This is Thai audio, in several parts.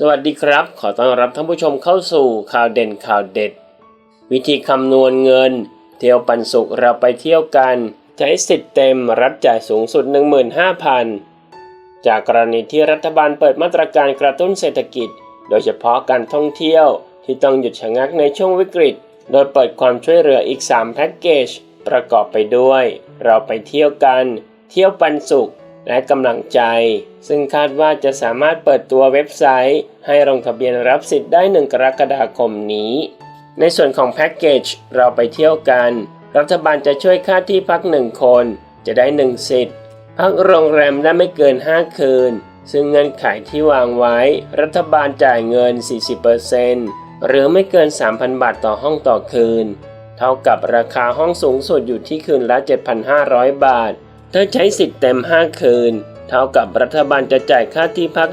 สวัสดีครับ ขอต้อนรับท่านผู้ชมเข้าสู่ข่าวเด่นข่าวเด็ด วิธีคำนวณเงิน เที่ยวปันสุขเราไปเที่ยวกัน ใช้สิทธิ์เต็มรับจ่ายสูงสุด 15,000 จากกรณีที่รัฐบาลเปิดมาตรการกระตุ้นเศรษฐกิจ โดยเฉพาะการท่องเที่ยวที่ต้องหยุดชะงักในช่วงวิกฤต โดยเปิดความช่วยเหลืออีก 3 แพ็กเกจ ประกอบไปด้วย เราไปเที่ยวกัน เที่ยวปันสุข และกำลังใจ ซึ่งคาดว่าจะสามารถเปิดตัวเว็บไซต์ ให้ลงทะเบียนรับสิทธิ์ได้ 1 กรกฎาคมนี้ ในส่วนของแพ็กเกจเราไปเที่ยวกัน รัฐบาลจะช่วยค่าที่พัก 1 คน จะได้ 1 สิทธิ์ พักโรงแรมได้ไม่เกิน 5 คืน ซึ่งเงื่อนไขที่วางไว้ รัฐบาลจ่ายเงิน 40%หรือไม่เกิน 3,000 บาทต่อห้องต่อคืน เท่ากับราคาห้องสูงสุดอยู่ที่คืนละ 7,500 บาท ถ้าใช้สิทธิ์เต็ม 5 คืน เท่ากับรัฐบาลจะจ่ายค่าที่พัก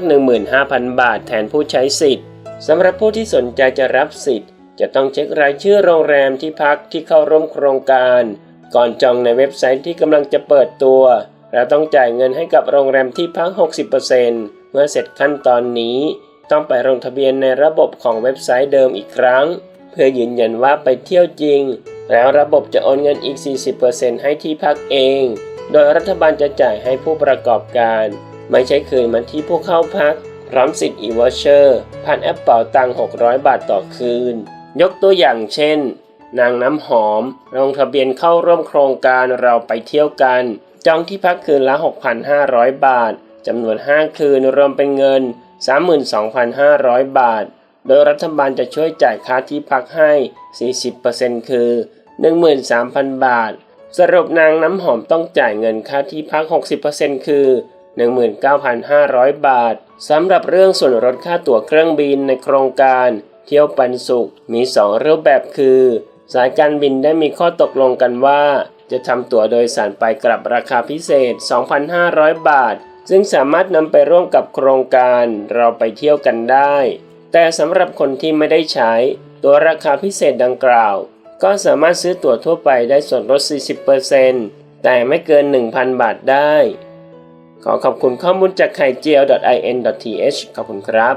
15,000 บาทแทนผู้ใช้สิทธิ์สำหรับผู้ที่สนใจจะรับสิทธิ์ จะต้องเช็ครายชื่อโรงแรมที่พักที่เข้าร่วมโครงการ ก่อนจองในเว็บไซต์ที่กำลังจะเปิดตัว และต้องจ่ายเงินให้กับโรงแรมที่พัก 60%เมื่อเสร็จขั้นตอนนี้ ต้องไปลงทะเบียนในระบบของเว็บไซต์เดิมอีกครั้ง เพื่อยืนยันว่าไปเที่ยวจริง แล้วระบบจะโอนเงินอีก 40%ให้ที่พักเอง โดยรัฐบาลจะจ่ายให้ผู้ประกอบการ ไม่ใช่คืนมาที่ผู้เข้าพัก พร้อมสิทธิ์อีวอเชอร์ผ่านแอปเป่าตังค์600 บาทต่อคืน ยกตัวอย่างเช่น นางน้ำหอม ลงทะเบียนเข้าร่วมโครงการเราไปเที่ยวกัน จองที่พักคืนละ 6,500 บาทจำนวน 5 คืนรวมเป็นเงิน 32,500 บาท โดยรัฐบาลจะช่วยจ่ายค่าที่พักให้ 40%คือ 13,000 บาท สรุปนางน้ำหอมต้องจ่ายเงินค่าที่พัก 60%คือ 19,500 บาทสำหรับเรื่องส่วนลดค่าตั๋วเครื่องบินในโครงการ เที่ยวปันสุขมี 2 รูปแบบคือ สายการบินได้มีข้อตกลงกันว่า จะทำตั๋วโดยสารไปกลับราคาพิเศษ 2,500 บาท ซึ่งสามารถนำไปร่วมกับโครงการเราไปเที่ยวกันได้ แต่สำหรับคนที่ไม่ได้ใช้ ตัวราคาพิเศษดังกล่าว ก็สามารถซื้อตั๋วทั่วไปได้ส่วนลด 40%แต่ไม่เกิน 1,000 บาทได้ ขอขอบคุณข้อมูลจากไข่เจียว .in.th ขอบคุณครับ